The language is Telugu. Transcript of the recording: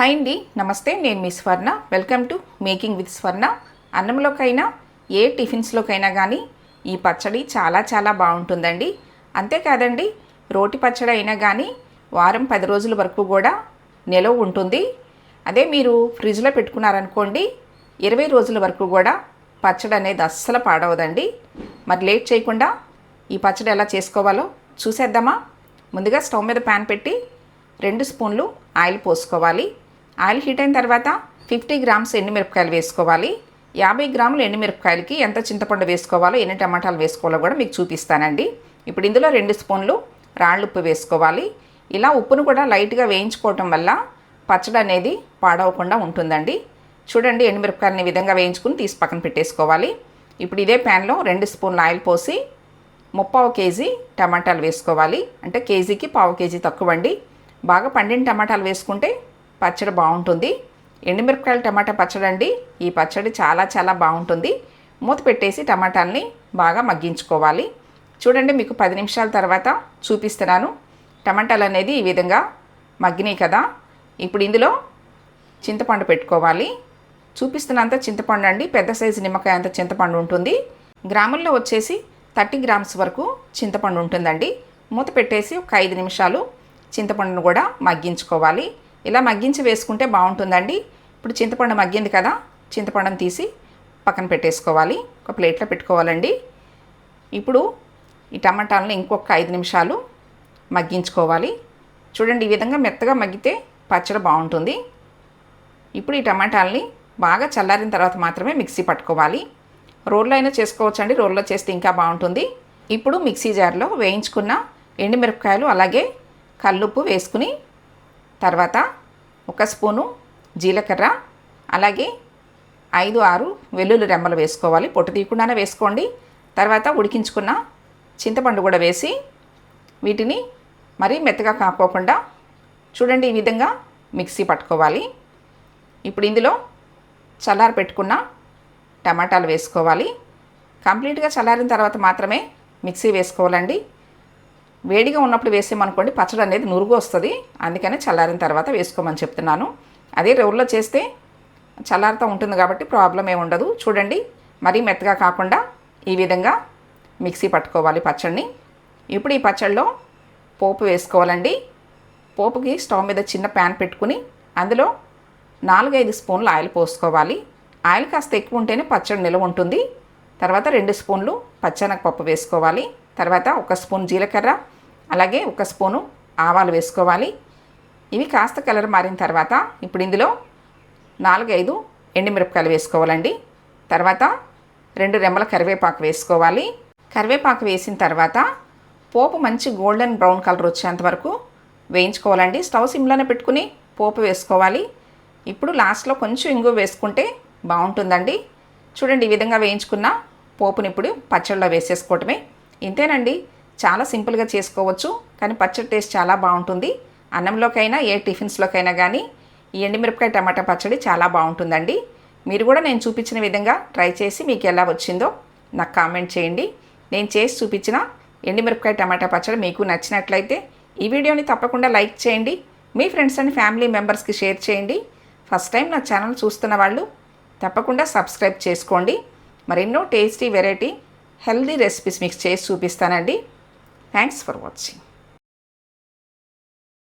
హాయ్ అండి నమస్తే నేను మీ Swarna. Welcome to making with Swarna అన్నంలోకైనా ఏ టిఫిన్స్లోకైనా కానీ ఈ పచ్చడి చాలా చాలా బాగుంటుందండి. అంతేకాదండి రోటి పచ్చడి అయినా కానీ వారం పది రోజుల వరకు కూడా నిలవ ఉంటుంది. అదే మీరు ఫ్రిడ్జ్లో పెట్టుకున్నారనుకోండి ఇరవై రోజుల వరకు కూడా పచ్చడి అనేది అస్సలు పాడవదండి. మరి లేట్ చేయకుండా ఈ పచ్చడి ఎలా చేసుకోవాలో చూసేద్దామా? ముందుగా స్టవ్ మీద ప్యాన్ పెట్టి రెండు స్పూన్లు ఆయిల్ పోసుకోవాలి. ఆయిల్ హీట్ అయిన తర్వాత ఫిఫ్టీ గ్రామ్స్ ఎండుమిరపకాయలు వేసుకోవాలి. యాభై గ్రాములు ఎండుమిరపకాయలకి ఎంత చింతపండు వేసుకోవాలో ఎన్ని టమాటాలు వేసుకోవాలో కూడా మీకు చూపిస్తానండి. ఇప్పుడు ఇందులో రెండు స్పూన్లు రాళ్ళు ఉప్పు వేసుకోవాలి. ఇలా ఉప్పును కూడా లైట్గా వేయించుకోవటం వల్ల పచ్చడి అనేది పాడవకుండా ఉంటుందండి. చూడండి ఎండుమిరపకాయలని విధంగా వేయించుకుని తీసి పక్కన పెట్టేసుకోవాలి. ఇప్పుడు ఇదే ప్యాన్లో రెండు స్పూన్లు ఆయిల్ పోసి ముప్పావు కేజీ టమాటాలు వేసుకోవాలి. అంటే కేజీకి పావు కేజీ తక్కువ అండి బాగా పండిన టమాటాలు వేసుకుంటే పచ్చడి బాగుంటుంది. ఎండుమిరపకాయలు టమాటా పచ్చడి అండి. ఈ పచ్చడి చాలా చాలా బాగుంటుంది. మూత పెట్టేసి టమాటాలని బాగా మగ్గించుకోవాలి. చూడండి మీకు పది నిమిషాల తర్వాత చూపిస్తున్నాను. టమాటాలు అనేది ఈ విధంగా మగ్గినాయి కదా. ఇప్పుడు ఇందులో చింతపండు పెట్టుకోవాలి. చూపిస్తున్నంత చింతపండు అండి. పెద్ద సైజు నిమ్మకాయ అంత చింతపండు ఉంటుంది. గ్రాముల్లో వచ్చేసి థర్టీ గ్రామ్స్ వరకు చింతపండు ఉంటుందండి. మూత పెట్టేసి ఒక ఐదు నిమిషాలు చింతపండును కూడా మగ్గించుకోవాలి. ఇలా మగ్గించి వేసుకుంటే బాగుంటుందండి. ఇప్పుడు చింతపండు మగ్గింది కదా చింతపండును తీసి పక్కన పెట్టేసుకోవాలి. ఒక ప్లేట్లో పెట్టుకోవాలండి. ఇప్పుడు ఈ టమాటాలను ఇంకొక ఐదు నిమిషాలు మగ్గించుకోవాలి. చూడండి ఈ విధంగా మెత్తగా మగ్గితే పచ్చడి బాగుంటుంది. ఇప్పుడు ఈ టమాటాలని బాగా చల్లారిన తర్వాత మాత్రమే మిక్సీ పట్టుకోవాలి. రోల్లో అయినా చేసుకోవచ్చండి రోల్లో చేస్తే ఇంకా బాగుంటుంది. ఇప్పుడు మిక్సీ జార్లో వేయించుకున్న ఎండుమిరపకాయలు అలాగే కల్లుప్పు వేసుకుని తర్వాత ఒక స్పూను జీలకర్ర అలాగే ఐదు ఆరు వెల్లుల్లి రెమ్మలు వేసుకోవాలి. పొట్టు తీయకుండానే వేసుకోండి. తర్వాత ఉడికించుకున్న చింతపండు కూడా వేసి వీటిని మరీ మెత్తగా కాకోకుండా చూడండి ఈ విధంగా మిక్సీ పట్టుకోవాలి. ఇప్పుడు ఇందులో చల్లారి పెట్టుకున్న టమాటాలు వేసుకోవాలి. కంప్లీట్గా చల్లారిన తర్వాత మాత్రమే మిక్సీ వేసుకోవాలండి. వేడిగా ఉన్నప్పుడు వేసామనుకోండి పచ్చడి అనేది నురుగు వస్తుంది. అందుకని చల్లారిన తర్వాత వేసుకోమని చెప్తున్నాను. అదే రెవుల్లో చేస్తే చల్లారుతూ ఉంటుంది కాబట్టి ప్రాబ్లం ఏమి ఉండదు. చూడండి మరీ మెత్తగా కాకుండా ఈ విధంగా మిక్సీ పట్టుకోవాలి పచ్చడిని. ఇప్పుడు ఈ పచ్చడిలో పోపు వేసుకోవాలండి. పోపుకి స్టవ్ మీద చిన్న ప్యాన్ పెట్టుకుని అందులో నాలుగైదు స్పూన్లు ఆయిల్ పోసుకోవాలి. ఆయిల్ కాస్త ఎక్కువ ఉంటేనే పచ్చడి నిలవ ఉంటుంది. తర్వాత రెండు స్పూన్లు పచ్చెనగపప్పు వేసుకోవాలి. తర్వాత ఒక స్పూన్ జీలకర్ర అలాగే ఒక స్పూను ఆవాలు వేసుకోవాలి. ఇవి కాస్త కలర్ మారిన తర్వాత ఇప్పుడు ఇందులో నాలుగైదు ఎండుమిరపకాయలు వేసుకోవాలండి. తర్వాత రెండు రెమ్మల కరివేపాకు వేసుకోవాలి. కరివేపాకు వేసిన తర్వాత పోపు మంచి గోల్డెన్ బ్రౌన్ కలర్ వచ్చేంత వరకు వేయించుకోవాలండి. స్టవ్ సిమ్లోనే పెట్టుకుని పోపు వేసుకోవాలి. ఇప్పుడు లాస్ట్లో కొంచెం ఇంగు వేసుకుంటే బాగుంటుందండి. చూడండి ఈ విధంగా వేయించుకున్న పోపుని ఇప్పుడు పచ్చళ్ళలో వేసేసుకోవటమే ఇంతేనండి. చాలా సింపుల్గా చేసుకోవచ్చు. కానీ పచ్చడి టేస్ట్ చాలా బాగుంటుంది. అన్నంలోకైనా ఏ టిఫిన్స్లోకైనా కానీ ఈ ఎండుమిరపకాయ టమాటా పచ్చడి చాలా బాగుంటుందండి. మీరు కూడా నేను చూపించిన విధంగా ట్రై చేసి మీకు ఎలా వచ్చిందో నాకు కామెంట్ చేయండి. నేను చేసి చూపించిన ఎండుమిరపకాయ టమాటా పచ్చడి మీకు నచ్చినట్లయితే ఈ వీడియోని తప్పకుండా లైక్ చేయండి. మీ ఫ్రెండ్స్ అండ్ ఫ్యామిలీ మెంబర్స్కి షేర్ చేయండి. ఫస్ట్ టైం నా ఛానల్ చూస్తున్న వాళ్ళు తప్పకుండా సబ్స్క్రైబ్ చేసుకోండి. మరెన్నో టేస్టీ వెరైటీ హెల్దీ రెసిపీస్ మీకు చేసి చూపిస్తానండి. Thanks for watching